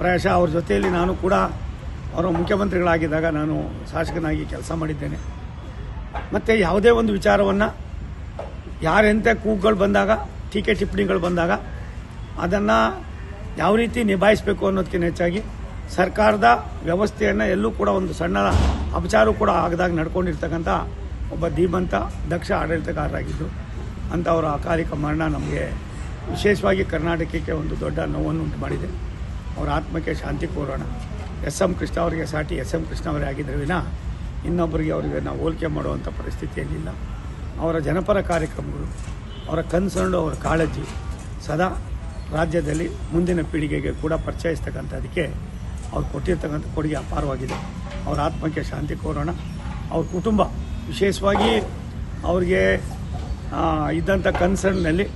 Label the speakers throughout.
Speaker 1: ಪ್ರಾಯಶಃ ಅವ್ರ ಜೊತೆಯಲ್ಲಿ ನಾನು ಕೂಡ ಅವರ ಮುಖ್ಯಮಂತ್ರಿಗಳಾಗಿದ್ದಾಗ ನಾನು ಶಾಸಕನಾಗಿ ಕೆಲಸ ಮಾಡಿದ್ದೇನೆ. ಮತ್ತು ಯಾವುದೇ ಒಂದು ವಿಚಾರವನ್ನು ಯಾರೆಂಥ ಕೂಗುಗಳು ಬಂದಾಗ, ಟೀಕೆ ಟಿಪ್ಪಣಿಗಳು ಬಂದಾಗ ಅದನ್ನು ಯಾವ ರೀತಿ ನಿಭಾಯಿಸಬೇಕು ಅನ್ನೋದಕ್ಕಿಂತ ಹೆಚ್ಚಾಗಿ ಸರ್ಕಾರದ ವ್ಯವಸ್ಥೆಯನ್ನು ಎಲ್ಲೂ ಕೂಡ ಒಂದು ಸಣ್ಣ ಅಪಚಾರ ಕೂಡ ಆಗದಾಗ ನಡ್ಕೊಂಡಿರ್ತಕ್ಕಂಥ ಒಬ್ಬ ಧೀಮಂತ ದಕ್ಷ ಆಡಳಿತಗಾರರಾಗಿದ್ದರು ಅಂತ ಅವರ ಅಕಾಲಿಕ ಮರಣ ನಮಗೆ ವಿಶೇಷವಾಗಿ ಕರ್ನಾಟಕಕ್ಕೆ ಒಂದು ದೊಡ್ಡ ನೋವನ್ನು ಉಂಟು ಮಾಡಿದೆ. ಅವರ ಆತ್ಮಕ್ಕೆ ಶಾಂತಿ ಕೋರೋಣ. ಎಸ್ ಎಂ ಕೃಷ್ಣ ಅವರಿಗೆ ಸಾಟಿ ಎಸ್ ಎಂ ಕೃಷ್ಣ ಅವರೇ ಆಗಿದ್ದರೆ ವಿನ ಇನ್ನೊಬ್ಬರಿಗೆ ಅವರಿಗೆ ನಾವು ಹೋಲಿಕೆ ಮಾಡುವಂಥ ಪರಿಸ್ಥಿತಿಯಲ್ಲಿಲ್ಲ ಅವರ ಜನಪರ ಕಾರ್ಯಕ್ರಮಗಳು, ಅವರ ಕನ್ಸರ್ನು ಅವರ ಕಾಳಜಿ ಸದಾ ರಾಜ್ಯದಲ್ಲಿ ಮುಂದಿನ ಪೀಳಿಗೆಗೆ ಕೂಡ ಪರಿಚಯಿಸ್ತಕ್ಕಂಥದ್ದಕ್ಕೆ ಅವ್ರು ಕೊಟ್ಟಿರ್ತಕ್ಕಂಥ ಕೊಡುಗೆ ಅಪಾರವಾಗಿದೆ. ಅವರ ಆತ್ಮಕ್ಕೆ ಶಾಂತಿ ಕೋರೋಣ. ಅವ್ರ ಕುಟುಂಬ ವಿಶೇಷವಾಗಿ ಅವ್ರಿಗೆ ಇದ್ದಂಥ ಕನ್ಸರ್ನ್ನಲ್ಲಿ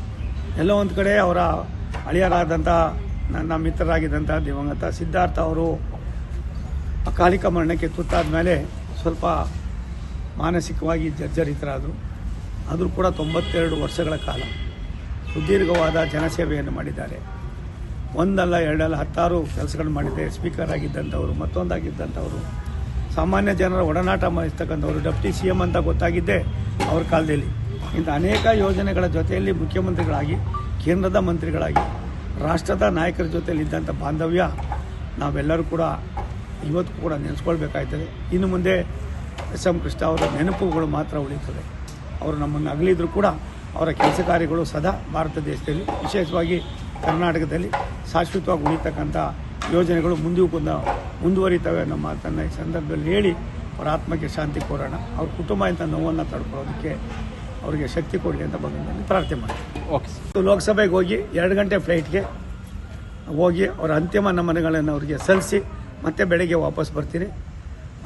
Speaker 1: ಎಲ್ಲೋ ಒಂದು ಕಡೆ ಅವರ ಅಳಿಯರಾದಂಥ ನನ್ನ ಮಿತ್ರರಾಗಿದ್ದಂಥ ದಿವಂಗತ ಸಿದ್ಧಾರ್ಥ ಅವರು ಅಕಾಲಿಕ ಮರಣಕ್ಕೆ ತುತ್ತಾದ ಮೇಲೆ ಸ್ವಲ್ಪ ಮಾನಸಿಕವಾಗಿ ಜರ್ಜರಿತರಾದರು. ಆದರೂ ಕೂಡ ತೊಂಬತ್ತೆರಡು ವರ್ಷಗಳ ಕಾಲ ಸುದೀರ್ಘವಾದ ಜನಸೇವೆಯನ್ನು ಮಾಡಿದ್ದಾರೆ. ಒಂದಲ್ಲ, ಎರಡಲ್ಲ, ಹತ್ತಾರು ಕೆಲಸಗಳನ್ನು ಮಾಡಿದ್ದಾರೆ. ಸ್ಪೀಕರ್ ಆಗಿದ್ದಂಥವರು, ಮತ್ತೊಂದಾಗಿದ್ದಂಥವರು. ಸಾಮಾನ್ಯ ಜನರ ಒಡನಾಟ ಮಾಡಿಸ್ತಕ್ಕಂಥವ್ರು ಡೆಪ್ಟಿ ಸಿ ಎಂ ಅಂತ ಗೊತ್ತಾಗಿದ್ದೇ ಅವ್ರ ಕಾಲದಲ್ಲಿ. ಇಂಥ ಅನೇಕ ಯೋಜನೆಗಳ ಜೊತೆಯಲ್ಲಿ ಮುಖ್ಯಮಂತ್ರಿಗಳಾಗಿ, ಕೇಂದ್ರದ ಮಂತ್ರಿಗಳಾಗಿ ರಾಷ್ಟ್ರದ ನಾಯಕರ ಜೊತೆಯಲ್ಲಿ ಇದ್ದಂಥ ಬಾಂಧವ್ಯ ನಾವೆಲ್ಲರೂ ಕೂಡ ಇವತ್ತು ಕೂಡ ನೆನೆಸ್ಕೊಳ್ಬೇಕಾಯ್ತದೆ. ಇನ್ನು ಮುಂದೆ ಎಸ್ ಎಂ ಕೃಷ್ಣ ಅವರ ನೆನಪುಗಳು ಮಾತ್ರ ಉಳಿತದೆ ಅವರು ನಮ್ಮನ್ನು ಅಗಲಿದ್ರು ಕೂಡ ಅವರ ಕೆಲಸ ಕಾರ್ಯಗಳು ಸದಾ ಭಾರತ ದೇಶದಲ್ಲಿ, ವಿಶೇಷವಾಗಿ ಕರ್ನಾಟಕದಲ್ಲಿ ಶಾಶ್ವತವಾಗಿ ಉಳಿತಕ್ಕಂಥ ಯೋಜನೆಗಳು ಮುಂದೆಯೂ ಕೂಡ ಮುಂದುವರಿತವೆ ಅನ್ನೋ ಮಾತನ್ನು ಸಂದರ್ಭದಲ್ಲಿ ಹೇಳಿ ಅವರ ಆತ್ಮಕ್ಕೆ ಶಾಂತಿ ಕೋರೋಣ. ಅವ್ರ ಕುಟುಂಬ ಇಂಥ ನೋವನ್ನು ತಡ್ಕೊಳ್ಳೋದಕ್ಕೆ ಅವರಿಗೆ ಶಕ್ತಿ ಕೊಡಿ ಅಂತ ಭಗವಂತನಲ್ಲಿ ಪ್ರಾರ್ಥನೆ ಮಾಡ್ತೀನಿ
Speaker 2: ಓಕೆ
Speaker 1: ಲೋಕಸಭೆಗೆ ಹೋಗಿ ಎರಡು ಗಂಟೆ ಫ್ಲೈಟ್ಗೆ ಹೋಗಿ ಅವರ ಅಂತಿಮ ನಮನಗಳನ್ನು ಅವರಿಗೆ ಸಲ್ಲಿಸಿ ಮತ್ತೆ ಬೆಳಗ್ಗೆ ವಾಪಸ್ ಬರ್ತೀನಿ.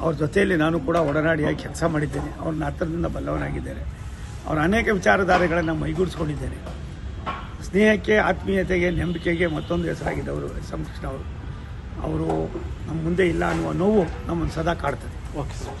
Speaker 1: ಅವ್ರ ಜೊತೆಯಲ್ಲಿ ನಾನು ಕೂಡ ಒಡನಾಡಿಯಾಗಿ ಕೆಲಸ ಮಾಡಿದ್ದೇನೆ. ಅವ್ರನ್ನ ಹತ್ತಿರದಿಂದ ಬಲ್ಲವನಾಗಿದ್ದೇನೆ. ಅವರ ಅನೇಕ ವಿಚಾರಧಾರೆಗಳನ್ನು ಮೈಗೂಡಿಸ್ಕೊಂಡಿದ್ದೇನೆ. ಸ್ನೇಹಕ್ಕೆ ಆತ್ಮೀಯತೆಗೆ ನಂಬಿಕೆಗೆ ಮತ್ತೊಂದು ಹೆಸರಾಗಿದ್ದವರು ಎಸ್ ಎಂ ಕೃಷ್ಣ ಅವರು. ಅವರು ನಮ್ಮ ಮುಂದೆ ಇಲ್ಲ ಅನ್ನುವ ನೋವು ನಮ್ಮನ್ನು ಸದಾ ಕಾಡ್ತದೆ.
Speaker 2: Okay sir.